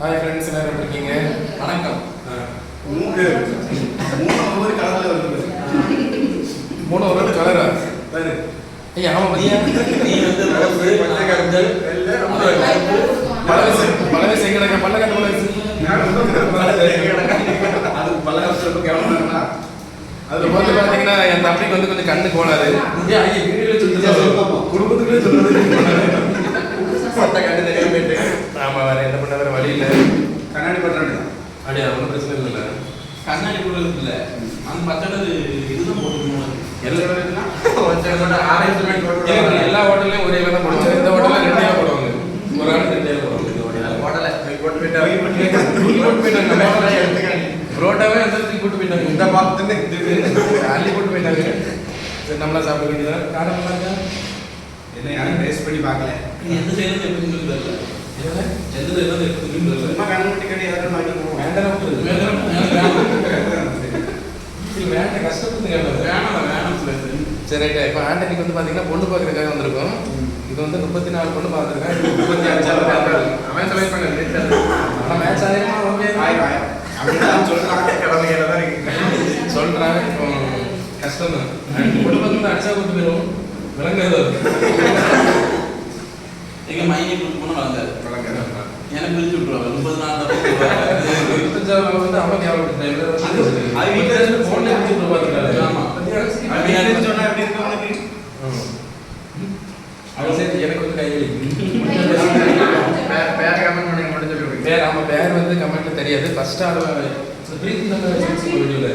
Hi friends எல்லாரும் எப்படி இருக்கீங்க? வணக்கம். மூணு மூணு ஒவ்வொரு கலர்ல வருது மூணு ஒரு கலரா பாரு. ஐயா ஆமா பையா நீ வந்து ரோஸு, கருப்பு. பழவசி பழவசி எங்கடக்க பல்லக்கட்டு பழவசி அது பல வருஷம் கவனம் வேணும்னா அது வந்து பார்த்தீங்கன்னா என் தம்பிக்கு வந்து கொஞ்சம் கண்ணு கோளாறு. ஏய், ஆமா வேற என்ன பண்ண வேற வழி இல்லை. கண்ணாடி பண்றாங்க அப்படியா ஒன்றும் பிரச்சனை இல்லைல்ல கண்ணாடி போடுறது இல்ல. அந்த பச்சை இதுதான் போட்டுக்கணும். எல்லா ஹோட்டல்லையும் ஒரே தான் போடுவாங்க. இந்த ஹோட்டலில் ரெண்டே போடுவாங்க. ஒரு ஆள் போடுவாங்க. இந்த ஹோட்டலில். போட்டு போயிட்டாங்க எடுத்துக்காங்க. புரோட்டாவே தூக்கி போட்டு போயிட்டாங்க இந்த பார்த்து அள்ளி போட்டு போயிட்டாங்க. சரி நம்மளா சாப்பிட வேண்டியதான் இருக்கா என்ன? யாரும் டேஸ்ட் பண்ணி பார்க்கல. நீ எந்த எப்படி தெரியல. என்ன? எந்த சைடுல எப்படி தெரியல. சும்மா கண்ணு முட்டி கட்டி ஏதாவது போவோம் வேண்டாம் விட்டுரு. வேண்டாம், கேட்டது. வேணாம், வேணாம் சொல்லு. சரி ரைட்டா. இப்போ ஆண்டனிக்கு வந்து பார்த்தீங்கன்னா பொண்ணு பார்க்கறதுக்காக வந்திருக்கோம். இது வந்து முப்பத்தி நாலு பொண்ணு பார்த்துருக்கேன் முப்பத்தி அஞ்சாவது பார்க்குறாரு அவன் செலக்ட் பண்ண ஆனால் மேட்ச் ஆயிருமா ஓகே. வாய் வாய் அப்படிதான் சொல்றாங்க கடமை தான் இருக்கு. சொல்கிறாங்க இப்போ கஷ்டம் தான் பொண்ணு பார்த்து அடிச்சா கொண்டு போயிடும் விளங்காது. எங்க மைனி கூட்டு போனா வளர்ந்தாரு. வழங்க எனக்கு பிரிச்சு விட்டுருவாங்க. முப்பது நாள் தான் வந்து அது- வீட்டுல இருந்து இப்ப பார்த்துட்டாரு. ஆமா. சொன்னா எப்படி இருக்கு உனக்கு. அவன் எனக்கு வந்து கை பேர பேர கமெண்ட் பண்ணி விடுங்க பேர் ஆமா பேர் வந்து கமெண்ட்ல தெரியாது ஃபர்ஸ்ட் ஆள் பிரீத்தி வீடியோல